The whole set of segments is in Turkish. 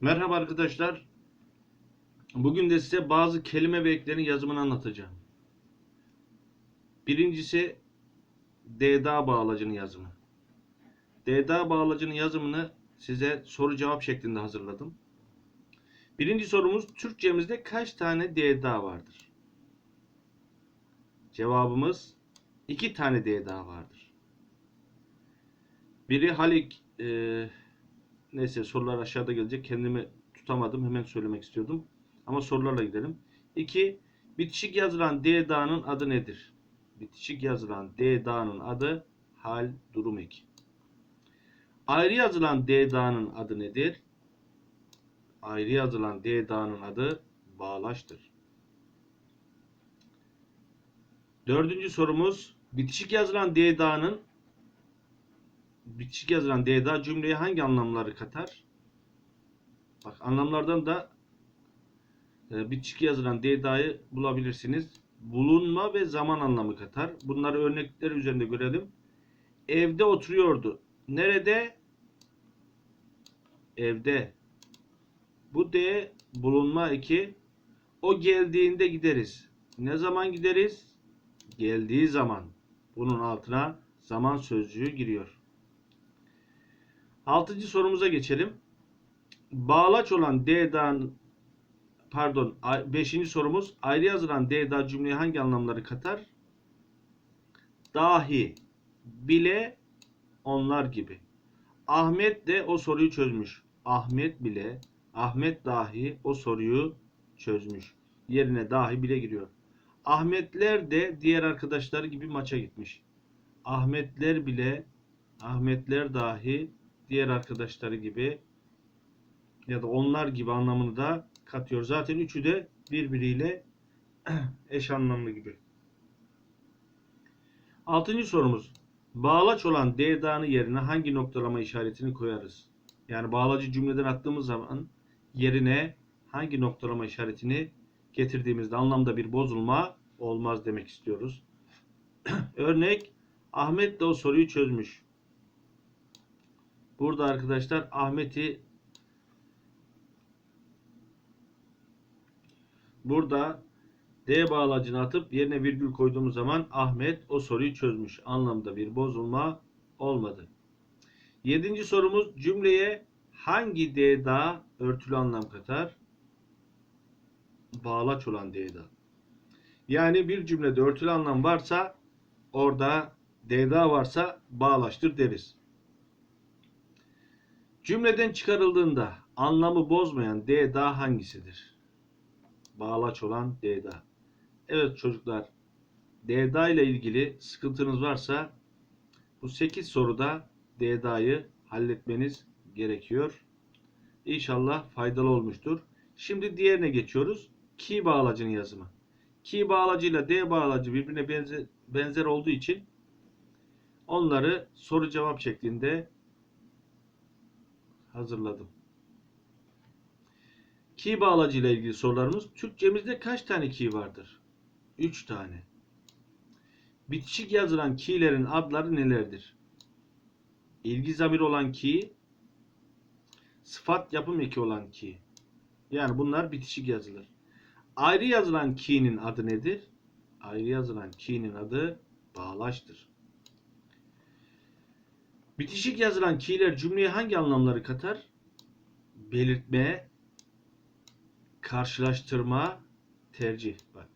Merhaba arkadaşlar. Bugün de size bazı kelime ve eklerin yazımını anlatacağım. Birincisi DDA bağlacının yazımı. DDA bağlacının yazımını size soru cevap şeklinde hazırladım. Birinci sorumuz Türkçemizde kaç tane DDA vardır? Cevabımız iki tane DDA vardır. Biri Halik eee Neyse sorular aşağıda gelecek. Kendimi tutamadım. Hemen söylemek istiyordum. Ama sorularla gidelim. 2. Bitişik yazılan D dağının adı nedir? Bitişik yazılan D dağının adı hal durum eki. Ayrı yazılan D dağının adı nedir? Ayrı yazılan D dağının adı bağlaçtır. Dördüncü sorumuz bitişik yazılan D dağının bitişik yazılan DDA cümleye hangi anlamları katar? Bak anlamlardan da e, bitişik yazılan DDA'yı bulabilirsiniz. Bulunma ve zaman anlamı katar. Bunları örnekler üzerinde görelim. Evde oturuyordu. Nerede? Evde. Bu D bulunma eki. O geldiğinde gideriz. Ne zaman gideriz? Geldiği zaman. Bunun altına zaman sözcüğü giriyor. Altıncı sorumuza geçelim. Bağlaç olan D'dan pardon beşinci sorumuz ayrı yazılan D'da cümleye hangi anlamları katar? Dahi, bile, onlar gibi. Ahmet de o soruyu çözmüş. Ahmet bile, Ahmet dahi o soruyu çözmüş. Yerine dahi bile giriyor. Ahmetler de diğer arkadaşları gibi maça gitmiş. Ahmetler bile, Ahmetler dahi diğer arkadaşları gibi ya da onlar gibi anlamını da katıyor. Zaten üçü de birbiriyle eş anlamlı gibi. Altıncı sorumuz. Bağlaç olan D'danı yerine hangi noktalama işaretini koyarız? Yani bağlacı cümleden attığımız zaman yerine hangi noktalama işaretini getirdiğimizde anlamda bir bozulma olmaz demek istiyoruz. Örnek Ahmet de o soruyu çözmüş. Burada arkadaşlar Ahmet'i burada D bağlacını atıp yerine virgül koyduğumuz zaman Ahmet o soruyu çözmüş. Anlamda bir bozulma olmadı. Yedinci sorumuz cümleye hangi D daha örtülü anlam katar? Bağlaç olan D daha. Yani bir cümlede örtülü anlam varsa orada D daha varsa bağlaçtır deriz. Cümleden çıkarıldığında anlamı bozmayan D daha hangisidir? Bağlaç olan D daha. Evet çocuklar D daha ile ilgili sıkıntınız varsa bu 8 soruda D daha'yı halletmeniz gerekiyor. İnşallah faydalı olmuştur. Şimdi diğerine geçiyoruz. Ki bağlacının yazımı. Ki bağlacıyla D bağlacı birbirine benzer, benzer olduğu için onları soru cevap şeklinde hazırladım. Key bağlacı ile ilgili sorularımız Türkçemizde kaç tane key vardır? 3 tane. Bitişik yazılan keylerin adları nelerdir? İlgi zamiri olan key, sıfat yapım eki olan key. Yani bunlar bitişik yazılır. Ayrı yazılan key'nin adı nedir? Ayrı yazılan key'nin adı bağlaçtır. Bitişik yazılan keyler cümleye hangi anlamları katar? Belirtme, karşılaştırma, tercih. Bak.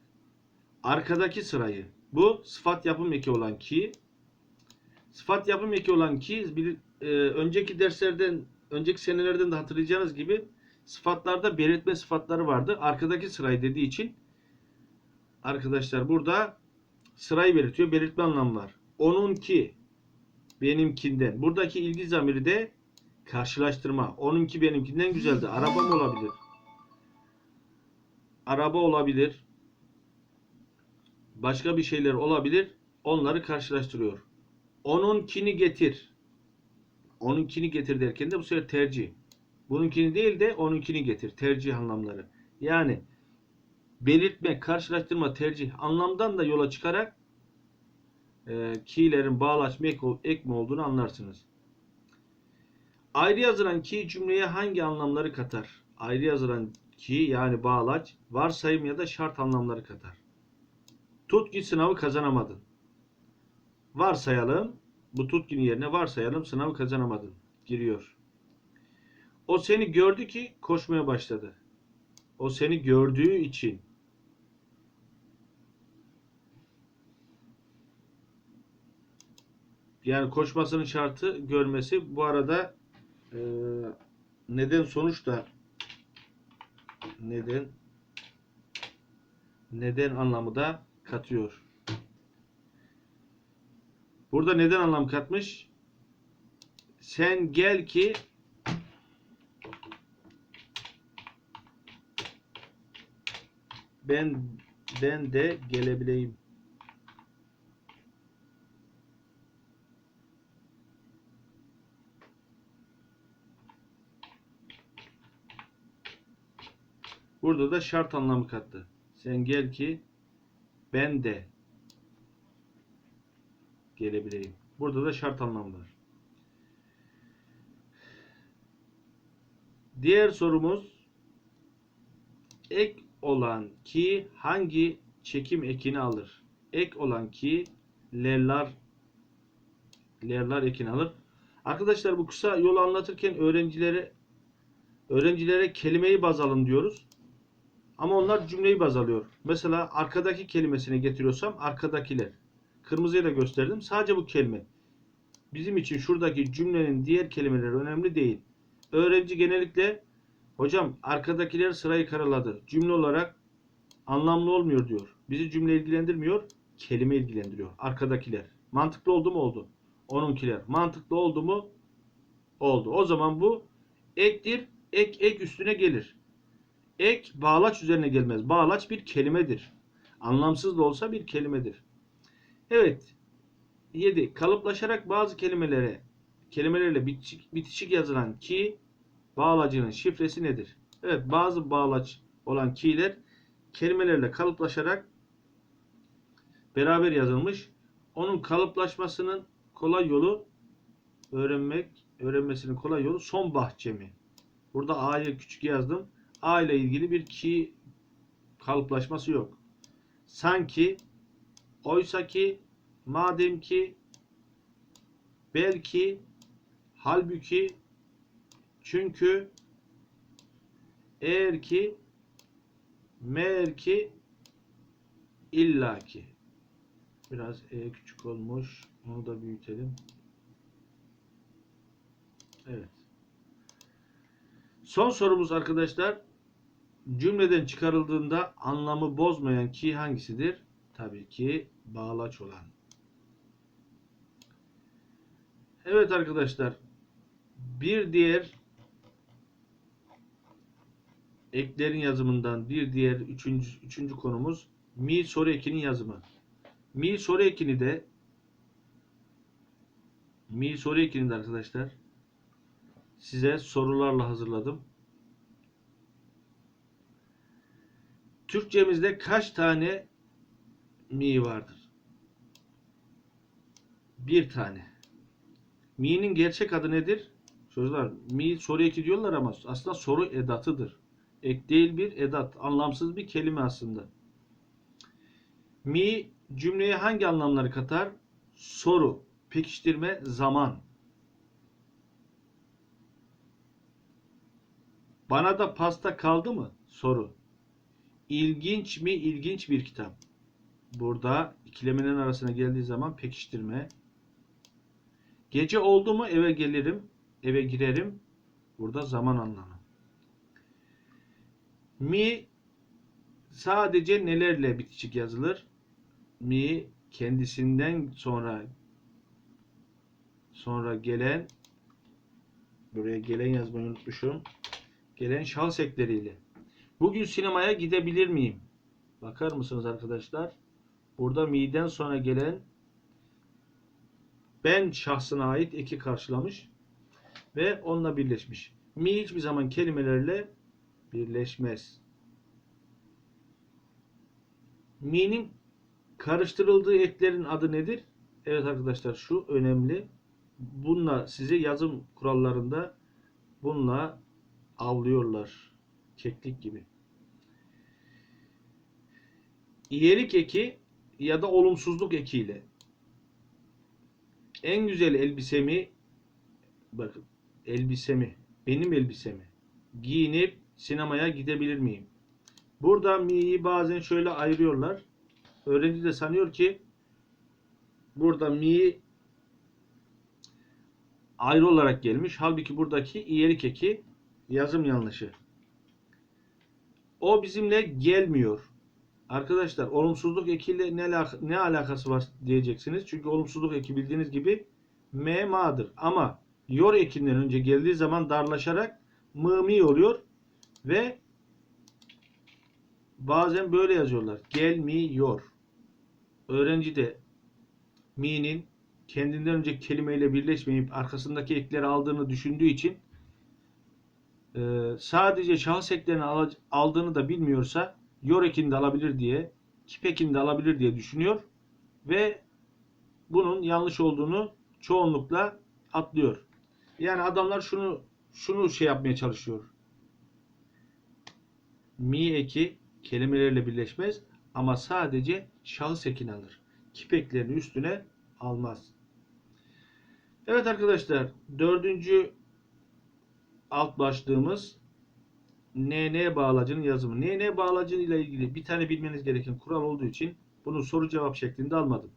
Arkadaki sırayı. Bu sıfat yapım eki olan ki. Sıfat yapım eki olan ki bir, e, önceki derslerden, önceki senelerden de hatırlayacağınız gibi sıfatlarda belirtme sıfatları vardı. Arkadaki sırayı dediği için arkadaşlar burada sırayı belirtiyor. Belirtme anlamı var. Onunki, benimkinden. Buradaki ilgi zamiri de karşılaştırma. Onunki benimkinden güzeldi. Arabam olabilir. Araba olabilir. Başka bir şeyler olabilir. Onları karşılaştırıyor. Onunkini getir. Onunkini getir derken de bu sefer tercih. Bununkini değil de onunkini getir. Tercih anlamları. Yani belirtme, karşılaştırma, tercih anlamdan da yola çıkarak e, keylerin bağlaç ek, olduğunu anlarsınız. Ayrı yazılan ki cümleye hangi anlamları katar? Ayrı yazılan ki yani bağlaç, varsayım ya da şart anlamları katar. Tut sınavı kazanamadın. Varsayalım, bu tutkinin yerine varsayalım sınavı kazanamadın. Giriyor. O seni gördü ki koşmaya başladı. O seni gördüğü için yani koşmasının şartı görmesi. Bu arada e, neden sonuç da neden neden anlamı da katıyor. Burada neden anlam katmış? Sen gel ki ben ben de gelebileyim. Burada da şart anlamı kattı. Sen gel ki ben de gelebileyim. Burada da şart anlamı var. Diğer sorumuz ek olan ki hangi çekim ekini alır? Ek olan ki lerler lerler ekini alır. Arkadaşlar bu kısa yolu anlatırken öğrencilere öğrencilere kelimeyi baz alın diyoruz. Ama onlar cümleyi baz alıyor. Mesela arkadaki kelimesini getiriyorsam arkadakiler. Kırmızıyla gösterdim. Sadece bu kelime. Bizim için şuradaki cümlenin diğer kelimeleri önemli değil. Öğrenci genellikle hocam arkadakiler sırayı karaladı. Cümle olarak anlamlı olmuyor diyor. Bizi cümle ilgilendirmiyor. Kelime ilgilendiriyor. Arkadakiler. Mantıklı oldu mu oldu. Onunkiler. Mantıklı oldu mu oldu. O zaman bu ektir. Ek ek üstüne gelir. Ek bağlaç üzerine gelmez. Bağlaç bir kelimedir. Anlamsız da olsa bir kelimedir. Evet. 7. Kalıplaşarak bazı kelimelere kelimelerle bitişik, bitişik yazılan ki bağlacının şifresi nedir? Evet bazı bağlaç olan ki'ler kelimelerle kalıplaşarak beraber yazılmış. Onun kalıplaşmasının kolay yolu öğrenmek, öğrenmesinin kolay yolu son bahçemi. Burada A'yı küçük yazdım. A ile ilgili bir ki kalıplaşması yok. Sanki, oysa ki, madem ki, belki, halbuki, çünkü, eğer ki, meğer ki, illaki. Biraz E küçük olmuş. Onu da büyütelim. Evet. Son sorumuz arkadaşlar. Cümleden çıkarıldığında anlamı bozmayan ki hangisidir? Tabii ki bağlaç olan. Evet arkadaşlar. Bir diğer eklerin yazımından bir diğer üçüncü, üçüncü konumuz mi soru ekinin yazımı. Mi soru ekini de mi soru ekini de arkadaşlar size sorularla hazırladım. Türkçemizde kaç tane mi vardır? Bir tane. Mi'nin gerçek adı nedir? Çocuklar mi soru eki diyorlar ama aslında soru edatıdır. Ek değil bir edat. Anlamsız bir kelime aslında. Mi cümleye hangi anlamları katar? Soru, pekiştirme, zaman. Bana da pasta kaldı mı? Soru. İlginç mi? İlginç bir kitap. Burada ikileminin arasına geldiği zaman pekiştirme. Gece oldu mu eve gelirim, eve girerim. Burada zaman anlamı. Mi sadece nelerle bitişik yazılır? Mi kendisinden sonra sonra gelen buraya gelen yazmayı unutmuşum. Gelen şahıs ekleriyle. Bugün sinemaya gidebilir miyim? Bakar mısınız arkadaşlar? Burada mi'den sonra gelen ben şahsına ait eki karşılamış ve onunla birleşmiş. Mi hiçbir zaman kelimelerle birleşmez. Mi'nin karıştırıldığı eklerin adı nedir? Evet arkadaşlar şu önemli. Bununla size yazım kurallarında bununla avlıyorlar. Keklik gibi. İyelik eki ya da olumsuzluk ekiyle en güzel elbisemi bakın elbisemi benim elbisemi giyinip sinemaya gidebilir miyim? Burada mi'yi bazen şöyle ayırıyorlar. Öğrenci de sanıyor ki burada mi ayrı olarak gelmiş. Halbuki buradaki iyelik eki yazım yanlışı. O bizimle gelmiyor. Arkadaşlar olumsuzluk ekiyle ne, ne alakası var diyeceksiniz. Çünkü olumsuzluk eki bildiğiniz gibi m ma'dır. Ama yor ekinden önce geldiği zaman darlaşarak mı oluyor ve bazen böyle yazıyorlar. Gelmiyor. Öğrenci de mi'nin kendinden önceki kelimeyle birleşmeyip arkasındaki ekleri aldığını düşündüğü için sadece şahıs eklerini al- aldığını da bilmiyorsa yor ekini de alabilir diye, kip ekini de alabilir diye düşünüyor ve bunun yanlış olduğunu çoğunlukla atlıyor. Yani adamlar şunu şunu şey yapmaya çalışıyor. Mi eki kelimelerle birleşmez ama sadece şahıs ekini alır. Kip eklerini üstüne almaz. Evet arkadaşlar dördüncü alt başlığımız NN bağlacının yazımı. NN bağlacı ile ilgili bir tane bilmeniz gereken kural olduğu için bunu soru cevap şeklinde almadım.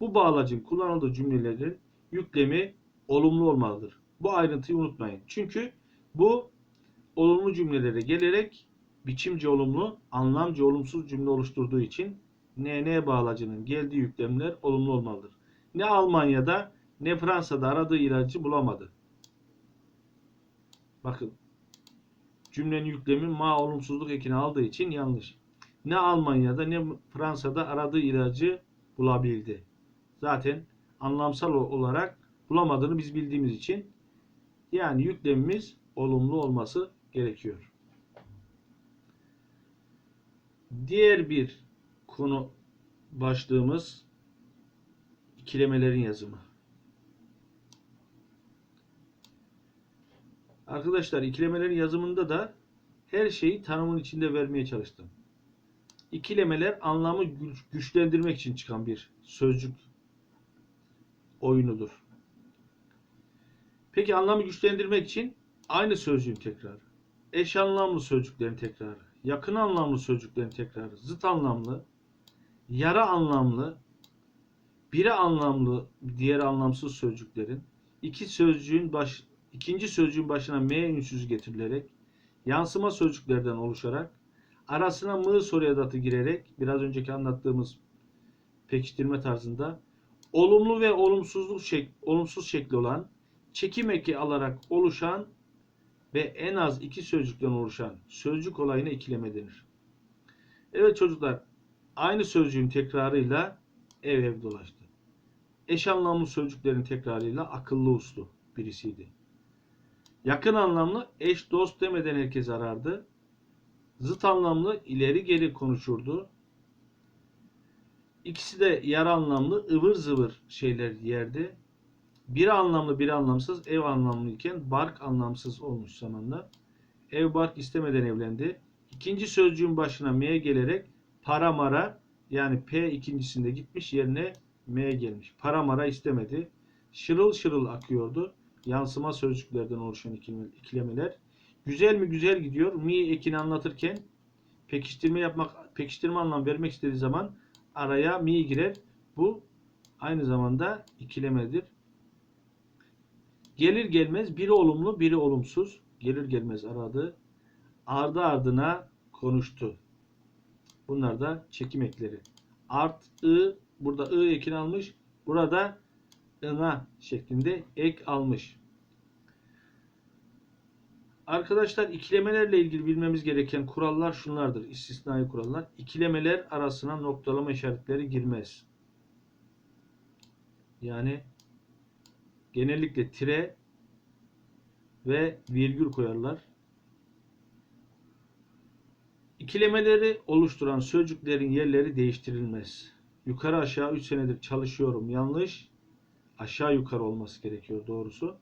Bu bağlacın kullanıldığı cümlelerin yüklemi olumlu olmalıdır. Bu ayrıntıyı unutmayın. Çünkü bu olumlu cümlelere gelerek biçimce olumlu, anlamca olumsuz cümle oluşturduğu için NN bağlacının geldiği yüklemler olumlu olmalıdır. Ne Almanya'da ne Fransa'da aradığı ilacı bulamadı. Bakın cümlenin yüklemi ma olumsuzluk ekini aldığı için yanlış. Ne Almanya'da ne Fransa'da aradığı ilacı bulabildi. Zaten anlamsal olarak bulamadığını biz bildiğimiz için yani yüklemimiz olumlu olması gerekiyor. Diğer bir konu başlığımız ikilemelerin yazımı. Arkadaşlar ikilemelerin yazımında da her şeyi tanımın içinde vermeye çalıştım. İkilemeler anlamı güç- güçlendirmek için çıkan bir sözcük oyunudur. Peki anlamı güçlendirmek için aynı sözcüğün tekrarı, eş anlamlı sözcüklerin tekrarı, yakın anlamlı sözcüklerin tekrarı, zıt anlamlı, yara anlamlı, biri anlamlı, diğer anlamsız sözcüklerin iki sözcüğün baş, ikinci sözcüğün başına m ünsüzü getirilerek yansıma sözcüklerden oluşarak arasına mı soru edatı girerek biraz önceki anlattığımız pekiştirme tarzında olumlu ve olumsuzluk şek olumsuz şekli olan çekim eki alarak oluşan ve en az iki sözcükten oluşan sözcük olayına ikileme denir. Evet çocuklar aynı sözcüğün tekrarıyla ev ev dolaştı. Eş anlamlı sözcüklerin tekrarıyla akıllı uslu birisiydi. Yakın anlamlı eş dost demeden herkes arardı. Zıt anlamlı ileri geri konuşurdu. İkisi de yarı anlamlı ıvır zıvır şeyler yerdi. Biri anlamlı biri anlamsız ev anlamlı iken bark anlamsız olmuş zamanda. Ev bark istemeden evlendi. İkinci sözcüğün başına M gelerek para mara yani P ikincisinde gitmiş yerine M gelmiş. Para mara istemedi. Şırıl şırıl akıyordu. Yansıma sözcüklerden oluşan ikileme- ikilemeler. Güzel mi güzel gidiyor. Mi ekini anlatırken pekiştirme yapmak, pekiştirme anlam vermek istediği zaman araya mi girer. Bu aynı zamanda ikilemedir. Gelir gelmez biri olumlu biri olumsuz. Gelir gelmez aradı. Ardı ardına konuştu. Bunlar da çekim ekleri. Art, ı, burada ı ekini almış. Burada ına şeklinde ek almış. Arkadaşlar ikilemelerle ilgili bilmemiz gereken kurallar şunlardır. İstisnai kurallar. İkilemeler arasına noktalama işaretleri girmez. Yani genellikle tire ve virgül koyarlar. İkilemeleri oluşturan sözcüklerin yerleri değiştirilmez. Yukarı aşağı 3 senedir çalışıyorum. Yanlış. Aşağı yukarı olması gerekiyor doğrusu.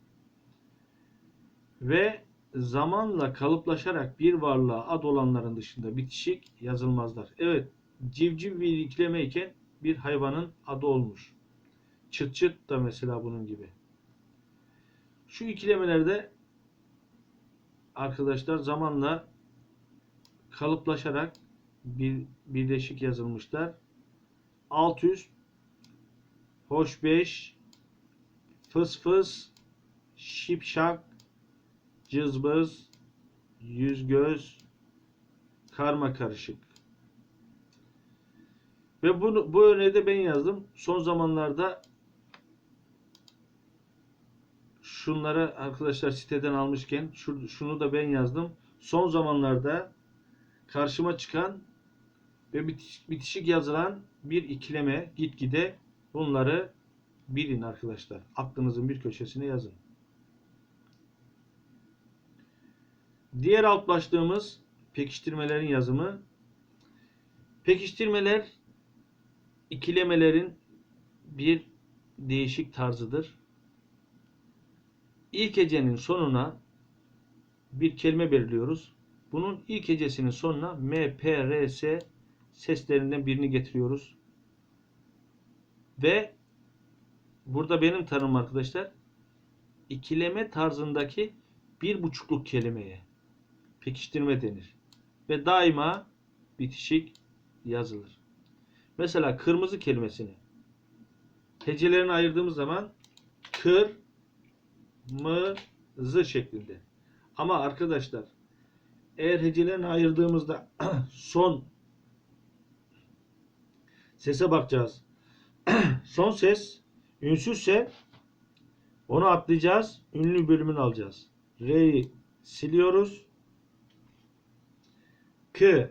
Ve zamanla kalıplaşarak bir varlığa ad olanların dışında bitişik yazılmazlar. Evet, civciv bir ikleme iken bir hayvanın adı olmuş. Çıt çıt da mesela bunun gibi. Şu ikilemelerde arkadaşlar zamanla kalıplaşarak bir birleşik yazılmışlar. Alt üst, hoş beş, fıs fıs, şipşak, cızbız, yüz göz, karma karışık. Ve bunu bu örneği de ben yazdım. Son zamanlarda şunları arkadaşlar siteden almışken şu, şunu da ben yazdım. Son zamanlarda karşıma çıkan ve bitiş- bitişik yazılan bir ikileme gitgide bunları bilin arkadaşlar. Aklınızın bir köşesine yazın. Diğer alt başlığımız pekiştirmelerin yazımı. Pekiştirmeler ikilemelerin bir değişik tarzıdır. İlk hecenin sonuna bir kelime belirliyoruz. Bunun ilk hecesinin sonuna M, P, R, S seslerinden birini getiriyoruz. Ve burada benim tanımım arkadaşlar ikileme tarzındaki bir buçukluk kelimeye pekiştirme denir. Ve daima bitişik yazılır. Mesela kırmızı kelimesini hecelerini ayırdığımız zaman kır mızı şeklinde. Ama arkadaşlar eğer hecelerini ayırdığımızda son sese bakacağız. son ses ünsüzse onu atlayacağız. Ünlü bölümünü alacağız. R'yi siliyoruz. K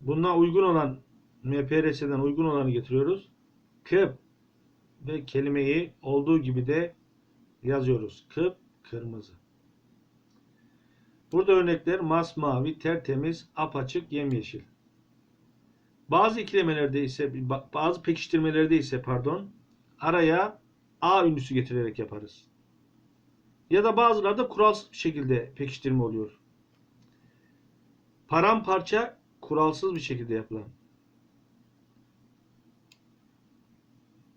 buna uygun olan MPRS'den uygun olanı getiriyoruz. K ve kelimeyi olduğu gibi de yazıyoruz. Kıp kırmızı. Burada örnekler masmavi, tertemiz, apaçık, yemyeşil. Bazı ikilemelerde ise bazı pekiştirmelerde ise pardon araya A ünlüsü getirerek yaparız. Ya da bazılarda kuralsız bir şekilde pekiştirme oluyor. Paramparça kuralsız bir şekilde yapılan.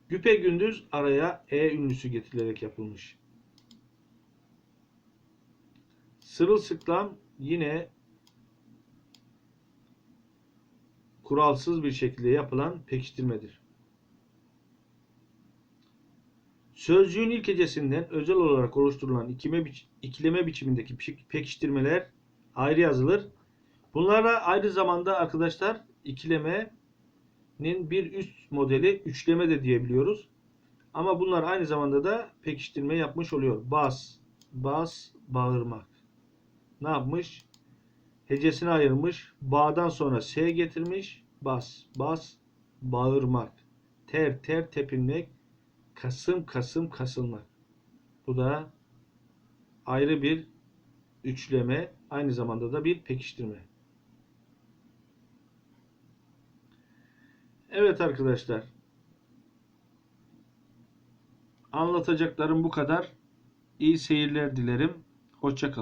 Güpe gündüz araya E ünlüsü getirilerek yapılmış. Sırılsıklam yine kuralsız bir şekilde yapılan pekiştirmedir. Sözcüğün ilk hecesinden özel olarak oluşturulan ikime, biç- ikileme biçimindeki pek- pekiştirmeler ayrı yazılır. Bunlara ayrı zamanda arkadaşlar ikilemenin bir üst modeli üçleme de diyebiliyoruz. Ama bunlar aynı zamanda da pekiştirme yapmış oluyor. Bas, bas, bağırmak. Ne yapmış? Hecesini ayırmış. Bağdan sonra S getirmiş. Bas, bas, bağırmak. Ter, ter, tepinmek. Kasım, kasım, kasılmak. Bu da ayrı bir üçleme. Aynı zamanda da bir pekiştirme. Evet arkadaşlar. Anlatacaklarım bu kadar. İyi seyirler dilerim. Hoşça kalın.